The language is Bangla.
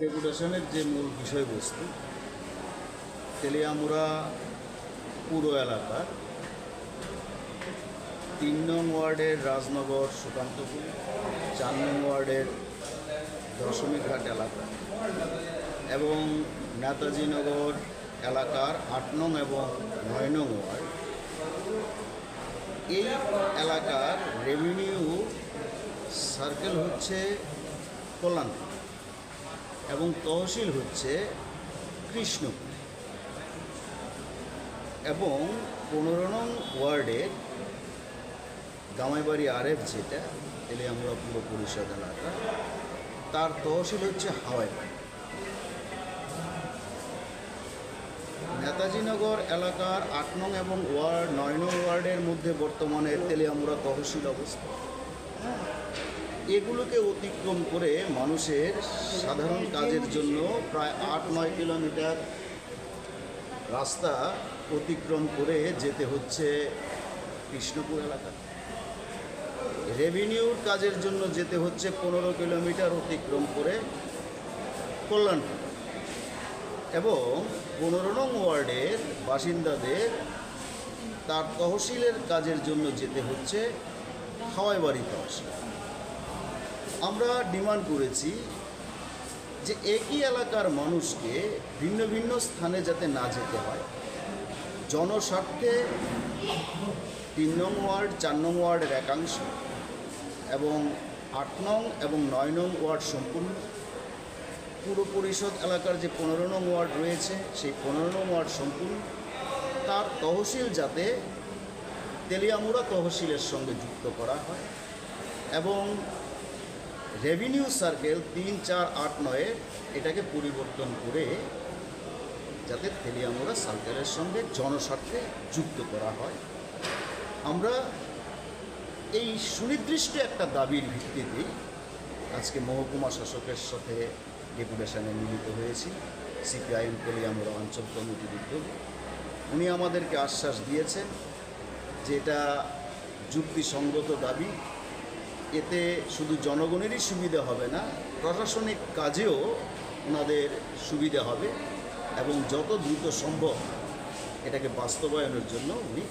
ডেপুটেশনের যে মূল বিষয়বস্তু, তেলিয়ামুড়া পুরো এলাকার তিন নং ওয়ার্ডের রাজনগর, সুকান্তপুর, চার নং ওয়ার্ডের দশমীঘাট এলাকা এবং নেতাজিনগর এলাকার আট নং এবং নয় নং ওয়ার্ড। এই এলাকার রেভিনিউ সার্কেল হচ্ছে কল্যাণপুর। এবং তহসিল হচ্ছে কৃষ্ণপুর এবং পনেরো নং ওয়ার্ডের গামাইবাড়ি আরএফ যেটা তেলিয়ামুড়া পুর পরিষদ এলাকা, তার তহসিল হচ্ছে হাওয়াইবাড়ি নেতাজিনগর এলাকার আট নং এবং ওয়ার্ড, নয় নং ওয়ার্ডের মধ্যে বর্তমানে তেলিয়ামুড়া তহসিল অবস্থা। এগুলোকে অতিক্রম করে মানুষের সাধারণ কাজের জন্য প্রায় আট নয় কিলোমিটার রাস্তা অতিক্রম করে যেতে হচ্ছে কৃষ্ণপুর এলাকা। রেভিনিউর কাজের জন্য যেতে হচ্ছে পনেরো কিলোমিটার অতিক্রম করে কল্যাণপুর। এবং পনেরো নং ওয়ার্ডের বাসিন্দাদের তার তহসিলের কাজের জন্য যেতে হচ্ছে হাওয়াইবাড়ি তহসিল। আমরা ডিমান্ড করেছি যে একই এলাকার মানুষকে ভিন্ন ভিন্ন স্থানে যাতে না যেতে হয়। জনস্বার্থে তিন নং ওয়ার্ড, চার নং ওয়ার্ডের একাংশ এবং আট নং এবং নয় নং ওয়ার্ড সম্পূর্ণ। পুর পরিষদ এলাকার যে পনেরো নং ওয়ার্ড রয়েছে, সেই পনেরো নং ওয়ার্ড সম্পূর্ণ। তার তহসিল যাতে তেলিয়ামুড়া তহসিলের সঙ্গে যুক্ত করা হয় এবং রেভিনিউ সার্কেল তিন চার আট নয়ে এটাকে পরিবর্তন করে যাতে তেলিয়ামুড়া সার্কেলের সঙ্গে জনস্বার্থে যুক্ত করা হয়। আমরা এই সুনির্দিষ্ট একটা দাবির ভিত্তিতে আজকে মহকুমা শাসকের সাথে ডেপুটেশনে মিলিত হয়েছি। সিপিআইএম তেলিয়ামুড়া অঞ্চল কমিটির উদ্যোগে। উনি আমাদেরকে আশ্বাস দিয়েছেন যে এটা যুক্তিসঙ্গত দাবি এতে শুধু জনগণেরই সুবিধা হবে না, প্রশাসনিক কাজেও ওনাদের সুবিধা হবে এবং যত দ্রুত সম্ভব এটাকে বাস্তবায়নের জন্য উনি